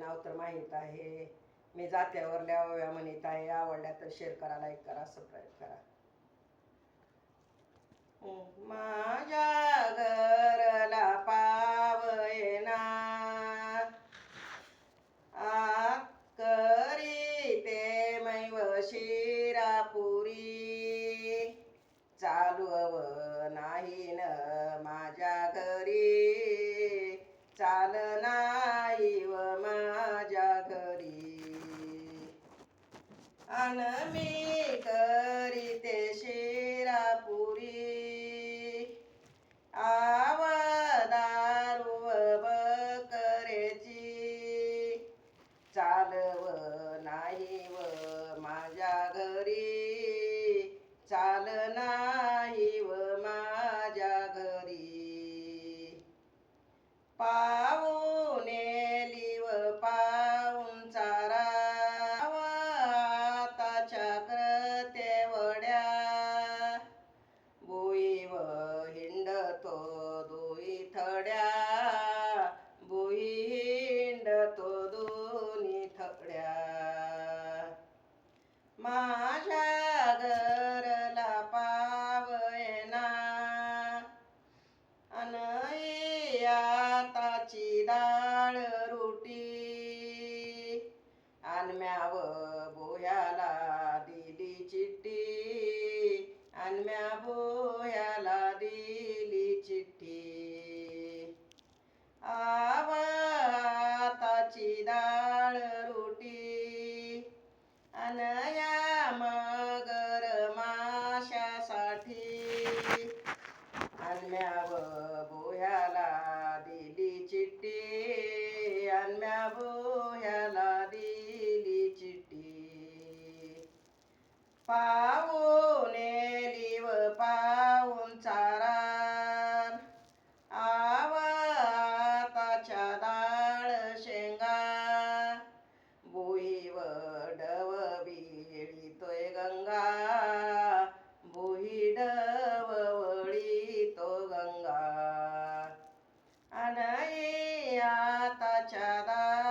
नाव तर माहीत आहे. मी जात्यावरल्या ओव्या म्हणत आहे. आवडल्या तर शेअर करा लाईक करा सबस्क्राईब करा. माझ्या घरला पावयना. आत करी ते मैव शिरापुरी. चालव नाही न माझ्या घरी. चाल अन मी करीते शिरापुरी। आव दारू बकरेची चालव नाही व माझ्या घर अनयाताची डाळ रोटी. आणम्याव बोयाला दिली चिट्टी आणम्या बोयाला दिली चिठ्ठी. आवाताची डाळ रोटी. अनया मगर माशासाठी. आणम्याव पाहून लिव पाऊन चारा. आवाताच्या दाळ शेंगा. भुईव डव बिळीतोय गंगा. भुई डव वळीतो गंगा. अनई आताच्या दाळ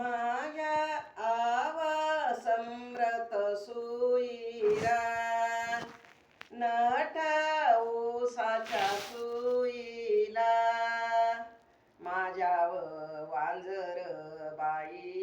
माझ्या आवा सम्रत सुईरा नटाऊसाचा सुईला. माझ्या वांजर बाई